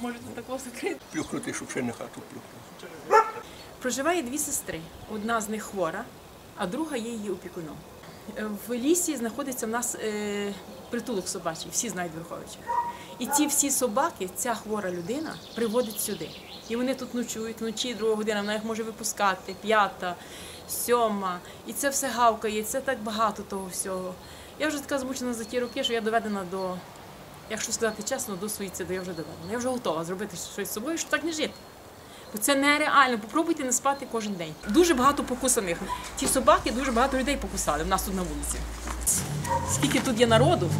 можете такого закрити. Плюхнути, щоб ще не хату плюхнути. Проживає дві сестри. Одна з них хвора, а друга є її опікуном. Е, В лісі знаходиться в нас е, притулок собачий, всі знають Верховича. І ці всі собаки, ця хвора людина приводить сюди. І вони тут ночують, вночі друга година, вона їх може випускати, п'ята, сьома. І це все гавкає, і це так багато того всього. Я вже така змучена за ті роки, що я доведена до, якщо сказати чесно, до суїциду я вже доведена. Я вже готова зробити щось з собою, щоб так не жити. Бо це нереально. Попробуйте не спати кожен день. Дуже багато покусаних. Ті собаки дуже багато людей покусали в нас тут на вулиці. Скільки тут є народу?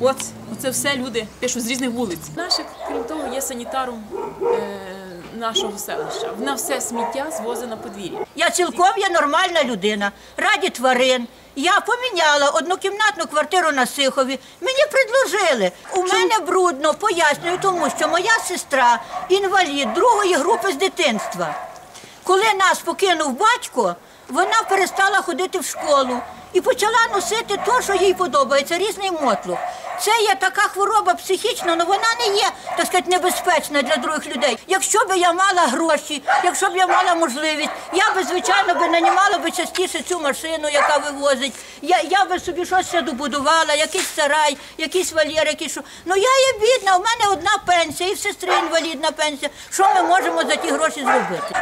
От, оце все люди пишуть з різних вулиць. Наших, крім того, є санітаром е, нашого селища. Вона все сміття звозить на подвір'я. Я цілком є нормальна людина, раді тварин. Я поміняла однокімнатну квартиру на Сихові. Мені предложили. У мене брудно, пояснюю, тому що моя сестра інвалід другої групи з дитинства. Коли нас покинув батько, вона перестала ходити в школу і почала носити те, що їй подобається, різний мотлух. Це є така хвороба психічна, але вона не є, так сказати, небезпечна для других людей. Якщо б я мала гроші, якщо б я мала можливість, я би, звичайно, би нанімала би частіше цю машину, яка вивозить. Я, я би собі щось добудувала, якийсь сарай, якийсь вольєр, якийсь що. Ну я є бідна, у мене одна пенсія, і в сестри інвалідна пенсія. Що ми можемо за ті гроші зробити?